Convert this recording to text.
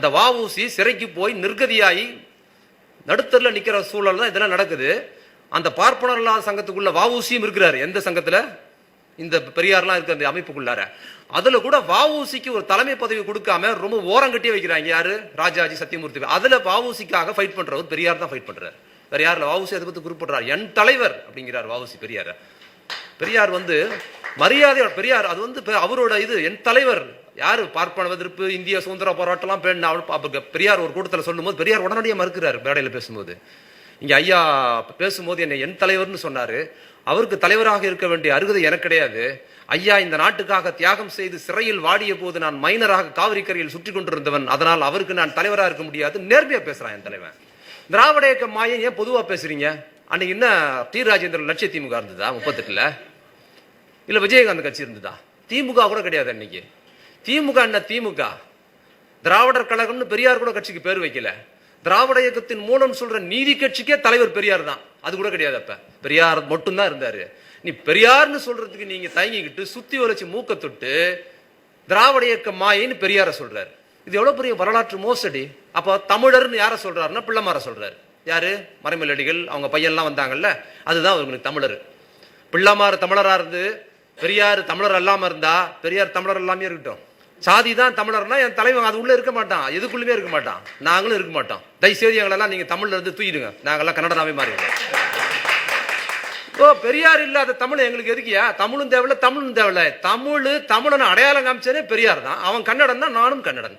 அந்த வாவூசி சிறைக்கு போய் நிர்கதியாகி நடுத்தரில் நிற்கிற சூழல் தான் இதெல்லாம் நடக்குது. அந்த பார்ப்பனர்லாம் சங்கத்துக்குள்ள வாவூசியும் இருக்கிறார். எந்த சங்கத்தில்? இந்த பெரியார்லாம் இருக்க அந்த அமைப்புக்குள்ளார. அதுல கூட வாவூசிக்கு ஒரு தலைமை பதவி கொடுக்காம ரொம்ப ஓரங்கட்டி வைக்கிறாங்க. யாரு? ராஜாஜி சத்தியமூர்த்தி அதுல வாவூசிக்காக ஃபைட் பண்றவர் பெரியார் தான் ஃபைட் பண்றாரு. வேற யார் வாவூசி அதை பத்தி குறிப்பிடுறார். என் தலைவர் அப்படிங்கிறார் வாவூசி பெரியார். பெரியார் வந்து மரியாதை பெரியார் அது வந்து அவரோட இது என் தலைவர் யார் பார்ப்பன எதிர்ப்பு இந்திய சுதந்திர போராட்டம்லாம் பெண் அவள் பெரியார் ஒரு கூட்டத்தில் சொல்லும்போது பெரியார் உடனடியாக மறுக்கிறார் மேடையில் பேசும்போது. இங்கே ஐயா பேசும்போது என்னை என் தலைவர்னு சொன்னார். அவருக்கு தலைவராக இருக்க வேண்டிய அருகதை எனக்கு கிடையாது. ஐயா இந்த நாட்டுக்காக தியாகம் செய்து சிறையில் வாடிய போது நான் மைனராக காவிரி கரையில் சுற்றி கொண்டிருந்தவன். அதனால் அவருக்கு நான் தலைவராக இருக்க முடியாது. நேர்மையாக பேசுகிறான் என் தலைவன். திராவிட இயக்க மாயம் ஏன் பொதுவாக பேசுறீங்க? அன்னைக்கு என்ன டி. ராஜேந்திரன் லட்சிய திமுக இருந்ததா? முப்பத்தெட்டில்? இல்லை விஜயகாந்த் கட்சி இருந்ததா? திமுக கூட கிடையாது அன்னைக்கு. திமுக என்ன திமுக? திராவிடர் கழகம்னு பெரியார் கூட கட்சிக்கு பேர் வைக்கல. திராவிட இயக்கத்தின் மூலம் சொல்ற நீதி கட்சிக்கே தலைவர் பெரியார் தான். அது கூட கிடையாது அப்ப. பெரியார் மட்டும்தான் இருந்தாரு. நீ பெரியார்னு சொல்றதுக்கு நீங்க தயங்கிக்கிட்டு சுத்தி வளைச்சு மூக்க தொட்டு திராவிட இயக்க மாயின்னு பெரியார சொல்றாரு. இது எவ்வளவு பெரிய வரலாற்று மோசடி? அப்போ தமிழர்னு யார சொல்றாருன்னா பிள்ளைமார சொல்றாரு. யாரு? மறைமலடிகள் அவங்க பையன்லாம் வந்தாங்கல்ல? அதுதான் அவங்களுக்கு தமிழர். பிள்ளைமாறு தமிழரா இருந்து பெரியார் தமிழர் அல்லாம இருந்தா பெரியார் தமிழர் எல்லாமே இருக்கட்டும். சாதி தான் தமிழர்னா என் தலைவன் அது உள்ளே இருக்க மாட்டான். எதுக்குள்ளுமே இருக்க மாட்டான். நாங்களும் இருக்க மாட்டோம். தயவுசெய்து எங்களெல்லாம் நீங்கள் தமிழில் இருந்து தூக்கிடுங்க. நாங்கள்லாம் கன்னடனாவே மாறிடுவோம் ஓ பெரியார் இல்லாத தமிழ் எங்களுக்கு எதுக்கியா? தமிழும் தேவையில்ல தமிழும் தேவையில்ல. தமிழ் தமிழன் அடையாளம் காமிச்சதே பெரியார் தான். அவன் கன்னடன் தான் நானும் கன்னடன்